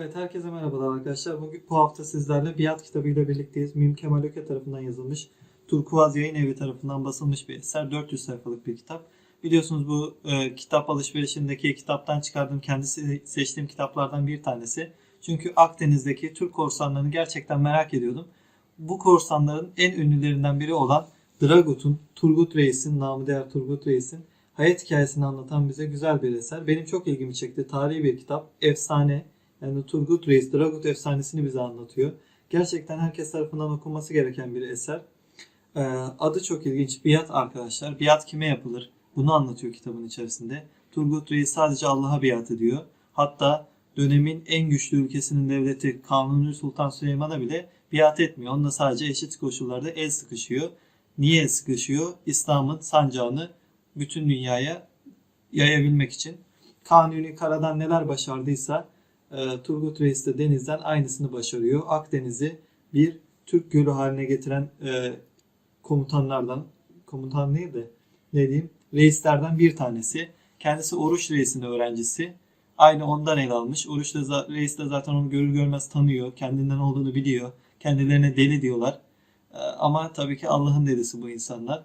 Evet herkese merhabalar arkadaşlar. Bugün bu hafta sizlerle Biat kitabıyla birlikteyiz. Mim Kemal Öke tarafından yazılmış. Turkuaz Yayın Evi tarafından basılmış bir eser. 400 sayfalık bir kitap. Biliyorsunuz bu e, kitap alışverişindeki kitaptan çıkardığım kendi se- seçtiğim kitaplardan bir tanesi. Çünkü Akdeniz'deki Türk korsanlarını gerçekten merak ediyordum. Bu korsanların en ünlülerinden biri olan Dragut'un, Turgut Reis'in, namı değer Turgut Reis'in hayat hikayesini anlatan bize güzel bir eser. Benim çok ilgimi çekti. Tarihi bir kitap. Efsane. Yani Turgut Reis, Dragut efsanesini bize anlatıyor. Gerçekten herkes tarafından okunması gereken bir eser. Ee, adı çok ilginç. Biat arkadaşlar. Biat kime yapılır? Bunu anlatıyor kitabın içerisinde. Turgut Reis sadece Allah'a biat ediyor. Hatta dönemin en güçlü ülkesinin devleti Kanuni Sultan Süleyman'a bile biat etmiyor. Onunla sadece eşit koşullarda el sıkışıyor. Niye el sıkışıyor? İslam'ın sancağını bütün dünyaya yayabilmek için. Kanuni karadan neler başardıysa e, Turgut Reis de denizden aynısını başarıyor. Akdeniz'i bir Türk gölü haline getiren e, komutanlardan, komutan de ne diyeyim, reislerden bir tanesi. Kendisi Oruç Reis'in öğrencisi. Aynı ondan el almış. Oruç da Reis de zaten onu görür görmez tanıyor. Kendinden olduğunu biliyor. Kendilerine deli diyorlar. E, ama tabii ki Allah'ın delisi bu insanlar.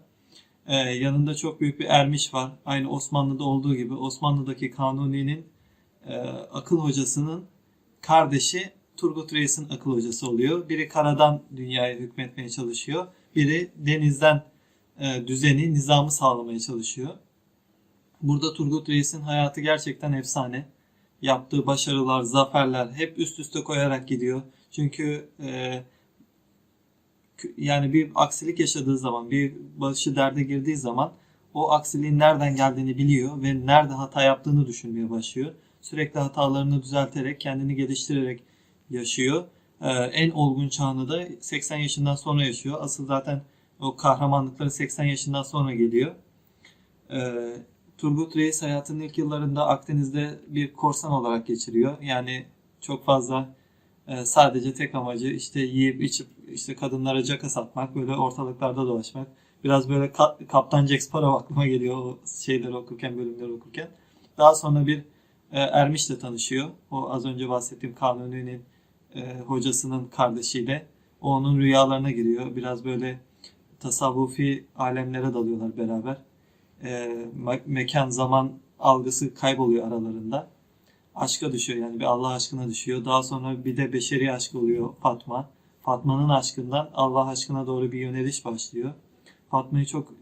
E, yanında çok büyük bir ermiş var. Aynı Osmanlı'da olduğu gibi Osmanlı'daki Kanuni'nin e, akıl hocasının kardeşi Turgut Reis'in akıl hocası oluyor. Biri karadan dünyaya hükmetmeye çalışıyor. Biri denizden e, düzeni, nizamı sağlamaya çalışıyor. Burada Turgut Reis'in hayatı gerçekten efsane. Yaptığı başarılar, zaferler hep üst üste koyarak gidiyor. Çünkü e, yani bir aksilik yaşadığı zaman, bir başı derde girdiği zaman o aksiliğin nereden geldiğini biliyor ve nerede hata yaptığını düşünmeye başlıyor sürekli hatalarını düzelterek, kendini geliştirerek yaşıyor. Ee, en olgun çağını da 80 yaşından sonra yaşıyor. Asıl zaten o kahramanlıkları 80 yaşından sonra geliyor. Ee, Turgut Reis hayatının ilk yıllarında Akdeniz'de bir korsan olarak geçiriyor. Yani çok fazla e, sadece tek amacı işte yiyip içip işte kadınlara caka satmak, böyle ortalıklarda dolaşmak. Biraz böyle Ka- Kaptan Jack Sparrow aklıma geliyor o şeyleri okurken, bölümleri okurken. Daha sonra bir Ermiş'le tanışıyor. O az önce bahsettiğim Kanuni'nin e, hocasının kardeşiyle. O onun rüyalarına giriyor. Biraz böyle tasavvufi alemlere dalıyorlar beraber. E, me- mekan zaman algısı kayboluyor aralarında. Aşka düşüyor yani bir Allah aşkına düşüyor. Daha sonra bir de beşeri aşk oluyor Fatma. Fatma'nın aşkından Allah aşkına doğru bir yöneliş başlıyor. Fatma'yı çok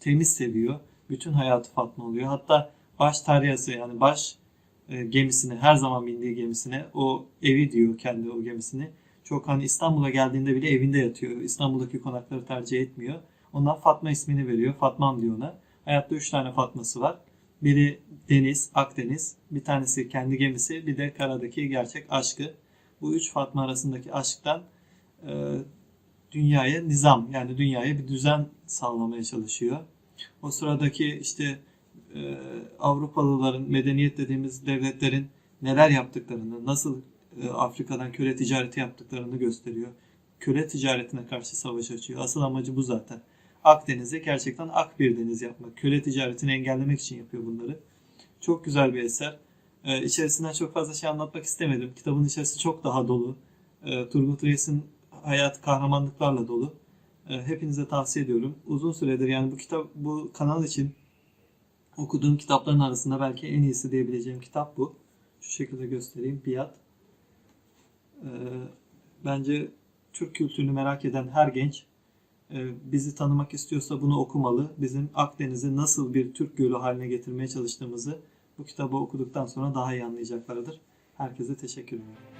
temiz seviyor. Bütün hayatı Fatma oluyor. Hatta baş taryası yani baş e, gemisine her zaman bindiği gemisine o evi diyor kendi o gemisini. Çok hani İstanbul'a geldiğinde bile evinde yatıyor. İstanbul'daki konakları tercih etmiyor. Ondan Fatma ismini veriyor. Fatmam diyor ona. Hayatta üç tane Fatması var. Biri Deniz, Akdeniz. Bir tanesi kendi gemisi. Bir de karadaki gerçek aşkı. Bu üç Fatma arasındaki aşktan e, dünyaya nizam yani dünyaya bir düzen sağlamaya çalışıyor. O sıradaki işte e, Avrupalıların, medeniyet dediğimiz devletlerin neler yaptıklarını, nasıl e, Afrika'dan köle ticareti yaptıklarını gösteriyor. Köle ticaretine karşı savaş açıyor. Asıl amacı bu zaten. Akdeniz'i gerçekten ak bir deniz yapmak. Köle ticaretini engellemek için yapıyor bunları. Çok güzel bir eser. E, içerisinden çok fazla şey anlatmak istemedim. Kitabın içerisi çok daha dolu. E, Turgut Reis'in hayat kahramanlıklarla dolu. Hepinize tavsiye ediyorum. Uzun süredir yani bu kitap bu kanal için okuduğum kitapların arasında belki en iyisi diyebileceğim kitap bu. Şu şekilde göstereyim. Biat. Ee, bence Türk kültürünü merak eden her genç e, bizi tanımak istiyorsa bunu okumalı. Bizim Akdeniz'i nasıl bir Türk gölü haline getirmeye çalıştığımızı bu kitabı okuduktan sonra daha iyi anlayacaklardır. Herkese teşekkür ederim.